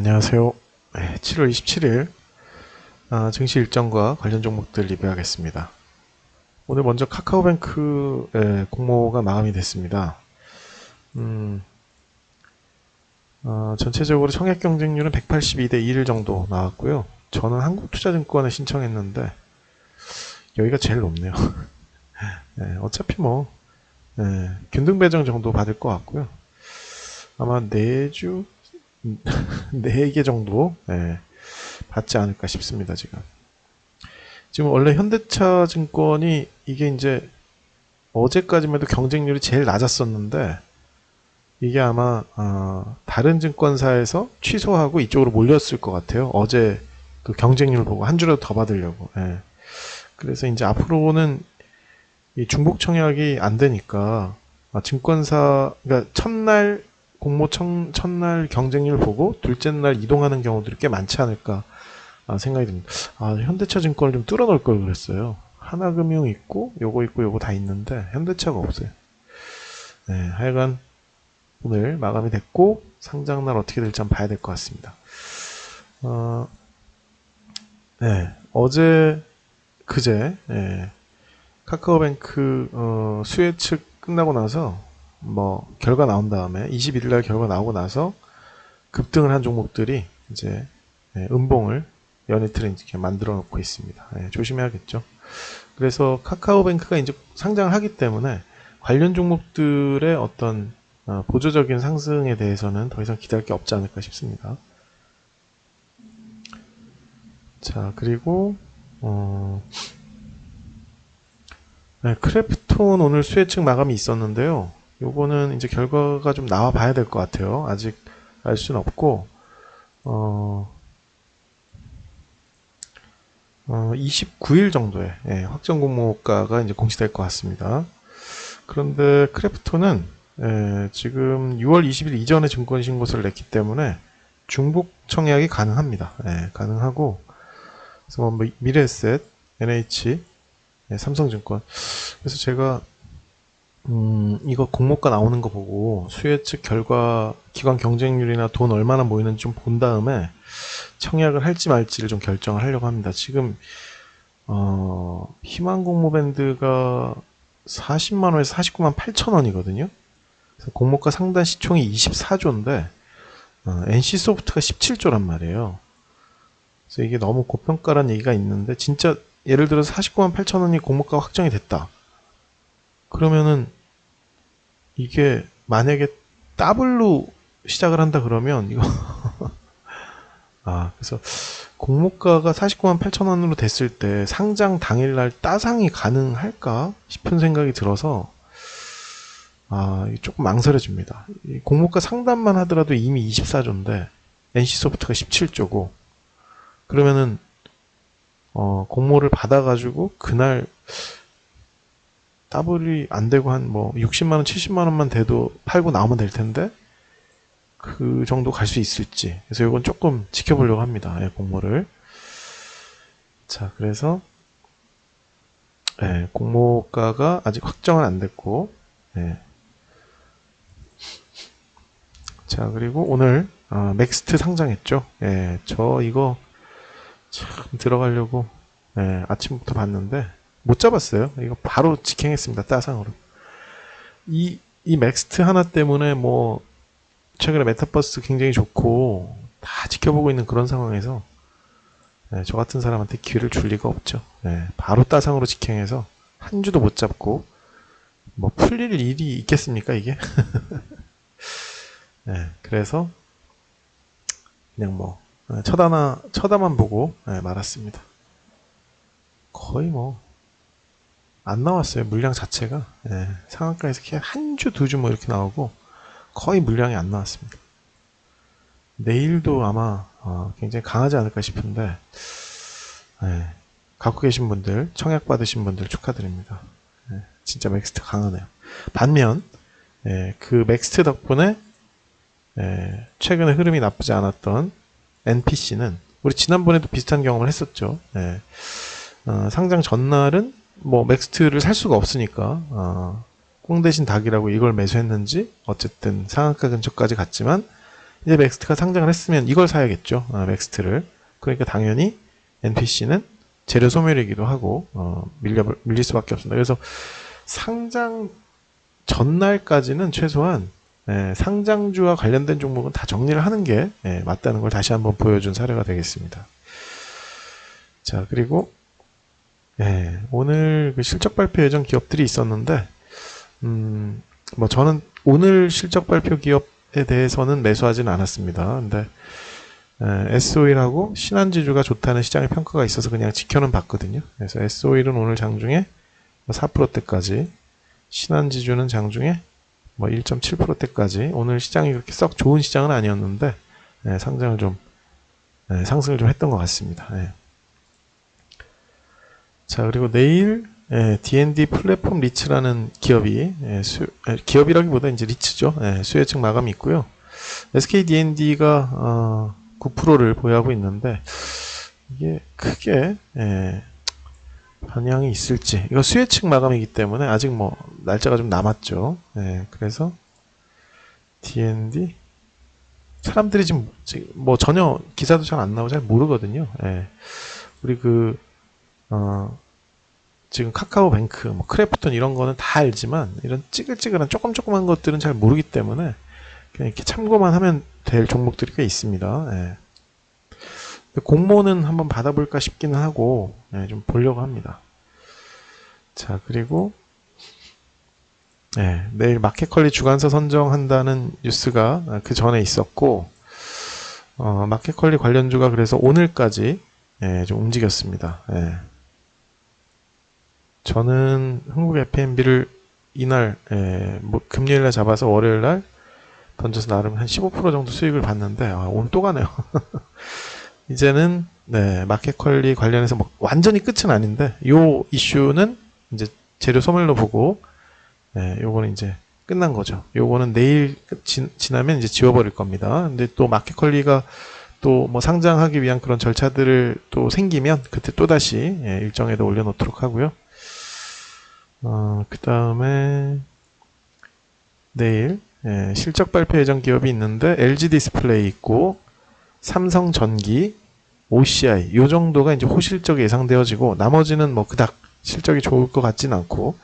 안녕하세요. 네, 7월 27일 아, 증시 일정과 관련 종목들 리뷰하겠습니다. 오늘 먼저 카카오뱅크의 공모가 마감이 됐습니다. 음, 어, 전체적으로 청약 경쟁률은 182대 1 정도 나왔고요. 저는 한국투자증권에 신청했는데 여기가 제일 높네요. 네, 어차피 뭐 네, 균등 배정 정도 받을 것 같고요. 아마 내주 4개 정도 예, 받지 않을까 싶습니다, 지금. 지금 원래 현대차 증권이 이게 이제 어제까지만 해도 경쟁률이 제일 낮았었는데 이게 아마 어, 다른 증권사에서 취소하고 이쪽으로 몰렸을 것 같아요. 어제 그 경쟁률 보고 한 주라도 더 받으려고. 예. 그래서 이제 앞으로는 이 중복 청약이 안 되니까 아, 증권사 그러니까 첫날 공모 첫, 첫날 경쟁률 보고 둘째 날 이동하는 경우들이 꽤 많지 않을까 아, 생각이 듭니다. 아, 현대차 증권을 좀 뚫어놓을 걸 그랬어요. 하나금융 있고 요거 있고 요거 다 있는데 현대차가 없어요. 네, 하여간 오늘 마감이 됐고 상장날 어떻게 될지 한번 봐야 될 것 같습니다. 어, 네, 어제 그제 네, 카카오뱅크 어, 수혜 측 끝나고 나서 뭐 결과 나온 다음에 21일 날 결과 나오고 나서 급등을 한 종목들이 이제 예, 음봉을 연이틀을 이렇게 만들어 놓고 있습니다. 예, 조심해야겠죠. 그래서 카카오뱅크가 이제 상장을 하기 때문에 관련 종목들의 어떤 어, 보조적인 상승에 대해서는 더 이상 기대할 게 없지 않을까 싶습니다. 자 그리고 어, 네, 크래프톤 오늘 수혜측 마감이 있었는데요. 요거는 이제 결과가 좀 나와 봐야 될 것 같아요. 아직 알 수는 없고, 어, 어 29일 정도에 예, 확정 공모가가 이제 공시될 것 같습니다. 그런데 크래프톤은 예, 지금 6월 20일 이전에 증권 신고서를 냈기 때문에 중복 청약이 가능합니다. 예, 가능하고 그래서 뭐 미래에셋, NH, 예, 삼성증권. 그래서 제가 음, 이거 공모가 나오는 거 보고 수혜 측 결과 기관 경쟁률이나 돈 얼마나 모이는지 좀 본 다음에 청약을 할지 말지를 좀 결정을 하려고 합니다. 지금 어, 희망 공모 밴드가 40만 원에서 49만 8천 원이거든요. 그래서 공모가 상단 시총이 24조인데 어, NC 소프트가 17조란 말이에요. 그래서 이게 너무 고평가란 얘기가 있는데 진짜 예를 들어서 49만 8천 원이 공모가 확정이 됐다. 그러면은 이게 만약에 더블로 시작을 한다 그러면 이거 아 그래서 공모가가 49만 8천 원으로 됐을 때 상장 당일날 따상이 가능할까 싶은 생각이 들어서 아 조금 망설여집니다. 공모가 상단만 하더라도 이미 24조인데 NC소프트가 17조고 그러면은 어, 공모를 받아가지고 그날 더블이 안 되고 한 뭐 60만 원, 70만 원만 돼도 팔고 나오면 될 텐데 그 정도 갈 수 있을지. 그래서 이건 조금 지켜보려고 합니다. 예, 공모를. 자, 그래서 예, 공모가가 아직 확정은 안 됐고 예. 자, 그리고 오늘 어, 맥스트 상장했죠. 예, 저 이거 참 들어가려고 예, 아침부터 봤는데 못 잡았어요. 이거 바로 직행했습니다. 따상으로. 이, 이 맥스트 하나 때문에 뭐, 최근에 메타버스 굉장히 좋고, 다 지켜보고 있는 그런 상황에서, 네, 저 같은 사람한테 기회를 줄 리가 없죠. 네, 바로 따상으로 직행해서, 한 주도 못 잡고, 뭐, 풀릴 일이 있겠습니까, 이게? 네, 그래서, 그냥 뭐, 네, 쳐다나, 쳐다만 보고, 네, 말았습니다. 거의 뭐, 안 나왔어요. 물량 자체가. 예, 상한가에서 한 주, 두 주 뭐 이렇게 나오고 거의 물량이 안 나왔습니다. 내일도 아마 어, 굉장히 강하지 않을까 싶은데 예, 갖고 계신 분들, 청약 받으신 분들 축하드립니다. 예, 진짜 맥스트 강하네요. 반면 예, 그 맥스트 덕분에 예, 최근에 흐름이 나쁘지 않았던 NPC는 우리 지난번에도 비슷한 경험을 했었죠. 예, 어, 상장 전날은 뭐 맥스트를 살 수가 없으니까 어, 꽁 대신 닭이라고 이걸 매수했는지 어쨌든 상한가 근처까지 갔지만 이제 맥스트가 상장을 했으면 이걸 사야겠죠. 아, 맥스트를. 그러니까 당연히 NPC는 재료 소멸이기도 하고 어, 밀려 밀릴 수밖에 없습니다. 그래서 상장 전날까지는 최소한 예, 상장주와 관련된 종목은 다 정리를 하는 게 예, 맞다는 걸 다시 한번 보여준 사례가 되겠습니다. 자 그리고 예, 오늘 그 실적 발표 예정 기업들이 있었는데 음, 뭐 저는 오늘 실적 발표 기업에 대해서는 매수하지는 않았습니다. 근데 S-오일하고 신한지주가 좋다는 시장의 평가가 있어서 그냥 지켜는 봤거든요. 그래서 S-오일은 오늘 장중에 4%대까지, 신한지주는 장중에 뭐 1.7%대까지 오늘 시장이 그렇게 썩 좋은 시장은 아니었는데 예, 상장을 좀 예, 상승을 좀 했던 것 같습니다. 예. 자 그리고 내일 예, D&D 플랫폼 리츠라는 기업이 예, 수, 예, 기업이라기보다 이제 리츠죠. 예, 수혜측 마감이 있고요. SK D&D가 어, 9%를 보유하고 있는데 이게 크게 예, 반향이 있을지 이거 수혜측 마감이기 때문에 아직 뭐 날짜가 좀 남았죠. 예, 그래서 D&D 사람들이 지금 뭐 전혀 기사도 잘 안 나오고 잘 모르거든요. 예, 우리 그 어, 지금 카카오뱅크, 뭐 크래프톤 이런 거는 다 알지만 이런 찌글찌글한 조금 조그만 것들은 잘 모르기 때문에 그냥 이렇게 참고만 하면 될 종목들이 꽤 있습니다. 예. 공모는 한번 받아볼까 싶기는 하고 예, 좀 보려고 합니다. 자 그리고 예, 내일 마켓컬리 주간서 선정한다는 뉴스가 그 전에 있었고 어, 마켓컬리 관련주가 그래서 오늘까지 예, 좀 움직였습니다. 예. 저는 한국 FMB를 이날 예, 뭐 금요일날 잡아서 월요일날 던져서 나름 한 15% 정도 수익을 봤는데 아, 오늘 또 가네요. 이제는 네, 마켓 컬리 관련해서 뭐 완전히 끝은 아닌데 요 이슈는 이제 재료 소멸로 보고 네, 요거는 이제 끝난 거죠. 요거는 내일 끝- 지, 지나면 이제 지워버릴 겁니다. 근데 또 마켓 컬리가 또 뭐 상장하기 위한 그런 절차들을 또 생기면 그때 또 다시 예, 일정에도 올려놓도록 하고요. 어, 그 다음에 내일 예, 실적 발표 예정 기업이 있는데 LG 디스플레이 있고 삼성 전기, OCI 요 정도가 이제 호실적이 예상되어지고 나머지는 뭐 그닥 실적이 좋을 것 같진 않고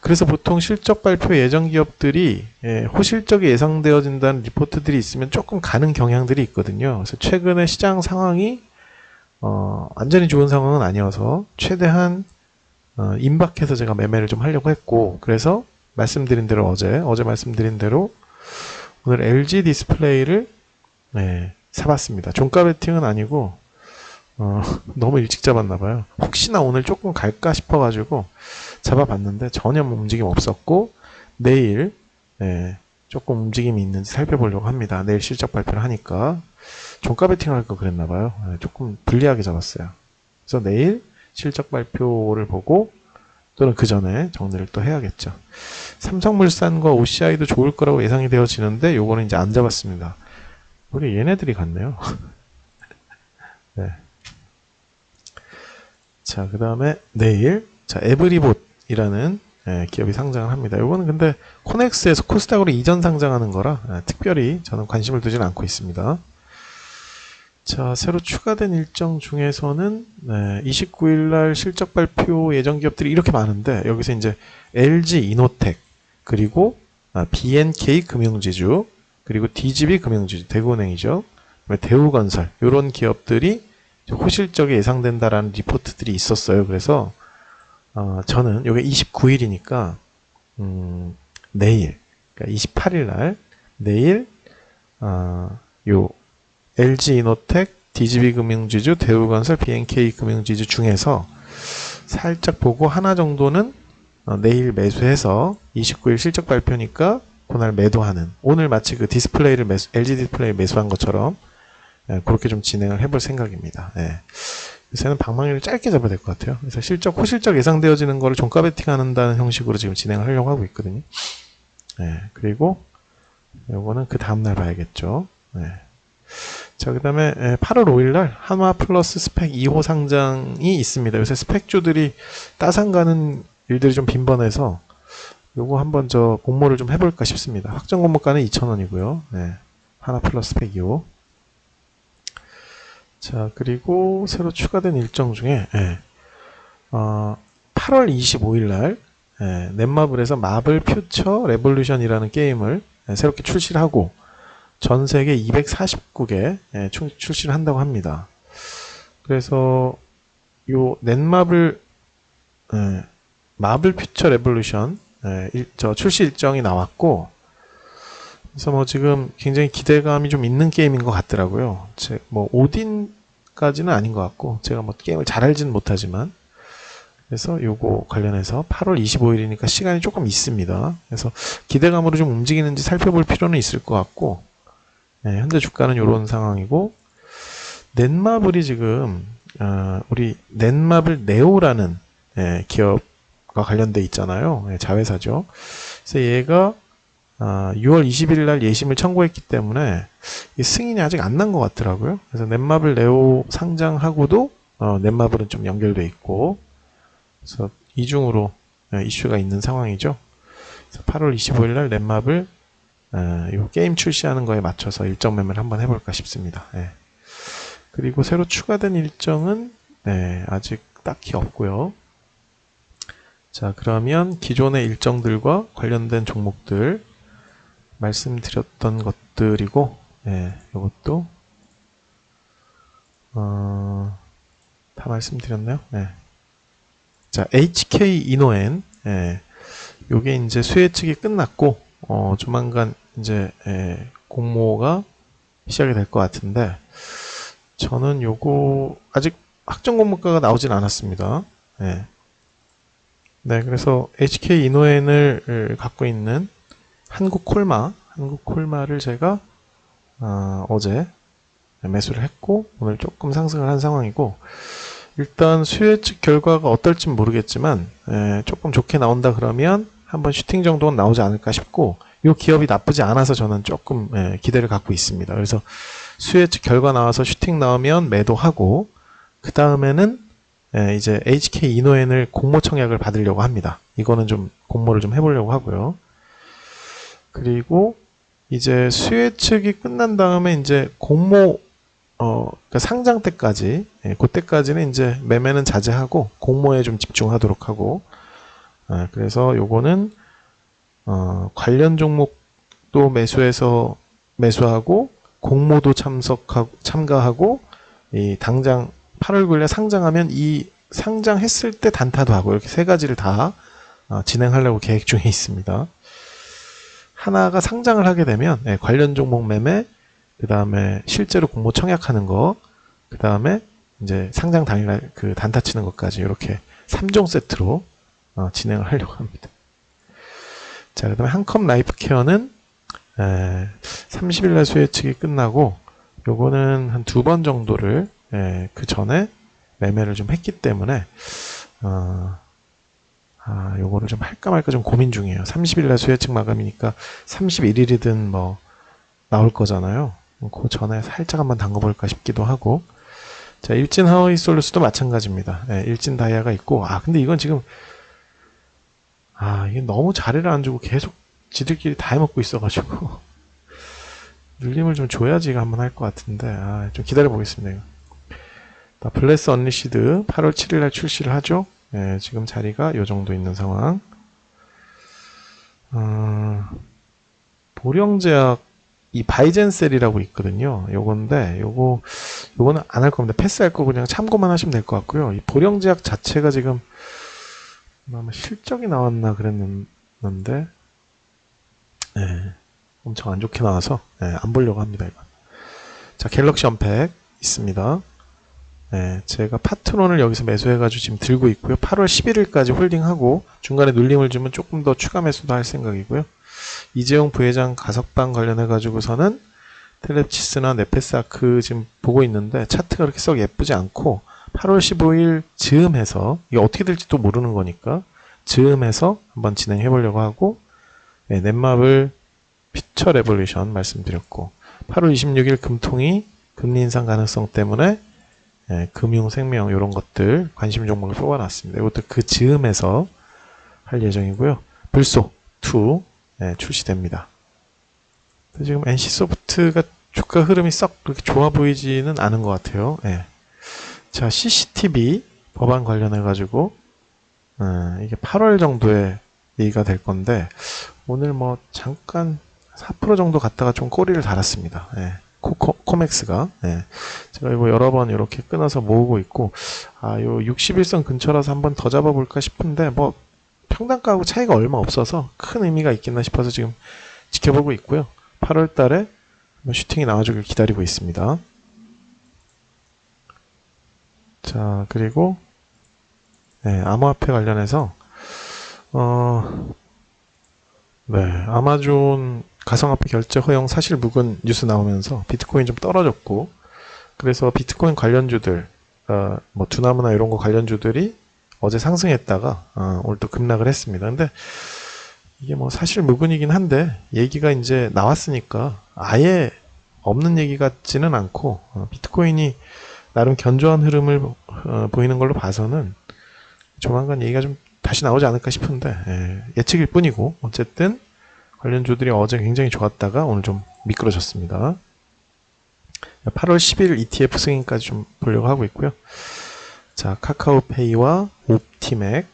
그래서 보통 실적 발표 예정 기업들이 예, 호실적이 예상되어진다는 리포트들이 있으면 조금 가는 경향들이 있거든요. 그래서 최근에 시장 상황이 어, 완전히 좋은 상황은 아니어서 최대한 어, 임박해서 제가 매매를 좀 하려고 했고 그래서 말씀드린 대로 어제 어제 말씀드린 대로 오늘 LG 디스플레이를 네, 사봤습니다. 종가 베팅은 아니고 어, 너무 일찍 잡았나 봐요. 혹시나 오늘 조금 갈까 싶어가지고 잡아봤는데 전혀 뭐 움직임 없었고 내일 네, 조금 움직임이 있는지 살펴보려고 합니다. 내일 실적 발표를 하니까 종가 베팅 할 거 그랬나 봐요. 네, 조금 불리하게 잡았어요. 그래서 내일 실적 발표를 보고 또는 그 전에 정리를 또 해야겠죠. 삼성물산과 OCI도 좋을 거라고 예상이 되어지는데 요거는 이제 안 잡았습니다. 우리 얘네들이 같네요. 네. 자, 그 다음에 내일 자 에브리봇이라는 예, 기업이 상장을 합니다. 요거는 근데 코넥스에서 코스닥으로 이전 상장하는 거라 예, 특별히 저는 관심을 두지는 않고 있습니다. 자, 새로 추가된 일정 중에서는 네, 29일 날 실적 발표 예정 기업들이 이렇게 많은데 여기서 이제 LG 이노텍 그리고 아, BNK 금융지주 그리고 DGB 금융지주 대구은행이죠. 대우건설 이런 기업들이 호실적이 예상된다라는 리포트들이 있었어요. 그래서 어, 저는 이게 29일이니까 음, 내일 그러니까 28일 날 내일 어, 요 LG 이노텍, DGB 금융지주, 대우건설, BNK 금융지주 중에서 살짝 보고 하나 정도는 어, 내일 매수해서 29일 실적 발표니까 그날 매도하는 오늘 마치 그 디스플레이를 매수, LG 디스플레이 매수한 것처럼 예, 그렇게 좀 진행을 해볼 생각입니다. 예. 요새는 방망이를 짧게 잡아야 될 것 같아요. 그래서 실적, 호실적 예상되어지는 거를 종가 베팅한다는 형식으로 지금 진행을 하려고 하고 있거든요. 예, 그리고 요거는 그 다음날 봐야겠죠. 예. 자, 그 다음에 8월 5일 날 한화 플러스 스펙 2호 상장이 있습니다. 요새 스펙주들이 따상 가는 일들이 좀 빈번해서 요거 한번 저 공모를 좀 해볼까 싶습니다. 확정 공모가는 2,000원이고요. 네. 하나 플러스 102호. 자, 그리고 새로 추가된 일정 중에, 예, 어, 8월 25일 날, 예, 넷마블에서 마블 퓨처 레볼루션이라는 게임을 예, 새롭게 출시를 하고, 전 세계 240국에 예, 출- 출시를 한다고 합니다. 그래서, 요 넷마블, 예, 마블 퓨처 레볼루션, 예, 일- 저 출시 일정이 나왔고, 그래서 뭐 지금 굉장히 기대감이 좀 있는 게임인 것 같더라고요. 제, 뭐 오딘까지는 아닌 것 같고 제가 뭐 게임을 잘 알지는 못하지만 그래서 요거 관련해서 8월 25일이니까 시간이 조금 있습니다. 그래서 기대감으로 좀 움직이는지 살펴볼 필요는 있을 것 같고 예, 현재 주가는 이런 상황이고 넷마블이 지금 어, 우리 넷마블 네오라는 예, 기업과 관련돼 있잖아요. 예, 자회사죠. 그래서 얘가 아, 6월 20일 날 예심을 청구했기 때문에 이 승인이 아직 안 난 것 같더라고요. 그래서 넷마블 네오 상장하고도 어, 넷마블은 좀 연결돼 있고 그래서 이중으로 예, 이슈가 있는 상황이죠. 그래서 8월 25일 날 넷마블 예, 이 게임 출시하는 거에 맞춰서 일정 매매를 한번 해볼까 싶습니다. 예. 그리고 새로 추가된 일정은 네, 아직 딱히 없고요. 자, 그러면 기존의 일정들과 관련된 종목들 말씀드렸던 것들이고, 예, 이것도 어, 다 말씀드렸나요? 네. 자, HK 이노엔, 예, 요게 이제 수혜 측이 끝났고, 어, 조만간 이제 예, 공모가 시작이 될 것 같은데, 저는 요거 아직 확정 공모가가 나오진 않았습니다. 예. 네, 그래서 HK 이노엔을 갖고 있는 한국 콜마, 한국 콜마를 제가 어, 어제 매수를 했고 오늘 조금 상승을 한 상황이고 일단 수혜 측 결과가 어떨지 모르겠지만 에, 조금 좋게 나온다 그러면 한번 슈팅 정도는 나오지 않을까 싶고 이 기업이 나쁘지 않아서 저는 조금 에, 기대를 갖고 있습니다. 그래서 수혜 측 결과 나와서 슈팅 나오면 매도하고 그 다음에는 에, 이제 HK 이노엔을 공모 청약을 받으려고 합니다. 이거는 좀 공모를 좀 해보려고 하고요. 그리고 이제 수혜 측이 끝난 다음에 이제 공모 어 그러니까 상장 때까지 예, 그때까지는 이제 매매는 자제하고 공모에 좀 집중하도록 하고 아, 그래서 요거는 어 관련 종목도 매수해서 매수하고 공모도 참석하고 참가하고 이 당장 8월 9일에 상장하면 이 상장했을 때 단타도 하고 이렇게 세 가지를 다 어, 진행하려고 계획 중에 있습니다. 하나가 상장을 하게 되면 예, 관련 종목 매매, 그 다음에 실제로 공모 청약하는 거, 그 다음에 이제 상장 당일날 그 단타 치는 것까지 이렇게 3종 세트로 어, 진행을 하려고 합니다. 자, 그 다음에 한컴 라이프 케어는 30일 날 수혜 측이 끝나고 요거는 한 두 번 정도를 예, 그 전에 매매를 좀 했기 때문에 어, 아, 요거를 좀 할까 말까 좀 고민 중이에요. 30일 날 수혜측 마감이니까 31일이든 뭐 나올 거잖아요. 그 전에 살짝 한번 담궈볼까 싶기도 하고. 자, 일진 하와이 솔루스도 마찬가지입니다. 예, 일진 다이아가 있고, 아, 근데 이건 지금, 아, 이게 너무 자리를 안 주고 계속 지들끼리 다 해먹고 있어가지고. 눌림을 좀 줘야지가 한번 할 것 같은데, 아, 좀 기다려보겠습니다. 자, 블레스 언리시드 8월 7일 날 출시를 하죠. 예, 지금 자리가 요 정도 있는 상황. 어, 보령제약 이 바이젠셀이라고 있거든요. 요건데 요거 요거는 안 할 겁니다. 패스할 거 그냥 참고만 하시면 될 것 같고요. 이 보령제약 자체가 지금 아마 실적이 나왔나 그랬는데 예, 엄청 안 좋게 나와서 예, 안 보려고 합니다. 이거. 자 갤럭시 언팩 있습니다. 네, 제가 파트론을 여기서 매수해가지고 지금 들고 있고요. 8월 11일까지 홀딩하고 중간에 눌림을 주면 조금 더 추가 매수도 할 생각이고요. 이재용 부회장 가석방 관련해가지고서는 텔레치스나 네페스아크 지금 보고 있는데 차트가 그렇게 썩 예쁘지 않고 8월 15일 즈음해서 이게 어떻게 될지 또 모르는 거니까 즈음해서 한번 진행해 보려고 하고 네, 넷마블 피처 레볼루션 말씀드렸고 8월 26일 금통이 금리 인상 가능성 때문에 예, 금융, 생명 이런 것들 관심 종목을 뽑아놨습니다. 이것도 그 즈음에서 할 예정이고요. 불소 2 예, 출시됩니다. 지금 NC 소프트가 주가 흐름이 썩 그렇게 좋아 보이지는 않은 것 같아요. 예. 자, CCTV 법안 관련해가지고, 어, 이게 8월 정도에 얘기가 될 건데, 오늘 뭐 잠깐 4% 정도 갔다가 좀 꼬리를 달았습니다. 예. 코, 코, 코맥스가. 예. 제가 이거 여러 번 이렇게 끊어서 모으고 있고, 아, 요 61선 근처라서 한번 더 잡아볼까 싶은데, 뭐, 평단가하고 차이가 얼마 없어서 큰 의미가 있겠나 싶어서 지금 지켜보고 있고요. 8월 달에 한번 슈팅이 나와주길 기다리고 있습니다. 자, 그리고, 네, 암호화폐 관련해서, 어, 네, 아마존 가상화폐 결제 허용 사실 묵은 뉴스 나오면서 비트코인 좀 떨어졌고, 그래서 비트코인 관련주들, 어, 뭐, 두나무나 이런 거 관련주들이 어제 상승했다가, 어, 오늘 또 급락을 했습니다. 근데, 이게 뭐 사실 무근이긴 한데 얘기가 이제 나왔으니까 아예 없는 얘기 같지는 않고 어, 비트코인이 나름 견조한 흐름을 어, 보이는 걸로 봐서는 조만간 얘기가 좀 다시 나오지 않을까 싶은데 예, 예측일 뿐이고 어쨌든 관련주들이 어제 굉장히 좋았다가 오늘 좀 미끄러졌습니다. 8월 10일 ETF 승인까지 좀 보려고 하고 있고요. 자 카카오페이와 옵티맥,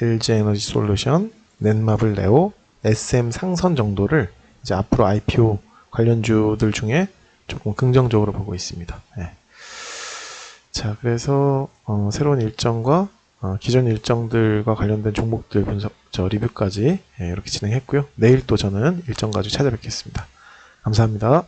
LG에너지 솔루션, 넷마블 네오, SM 상선 정도를 이제 앞으로 IPO 관련주들 중에 조금 긍정적으로 보고 있습니다. 네. 자, 그래서 어, 새로운 일정과 어, 기존 일정들과 관련된 종목들 분석, 저 리뷰까지 예, 이렇게 진행했고요. 내일 또 저는 일정 가지고 찾아뵙겠습니다. 감사합니다.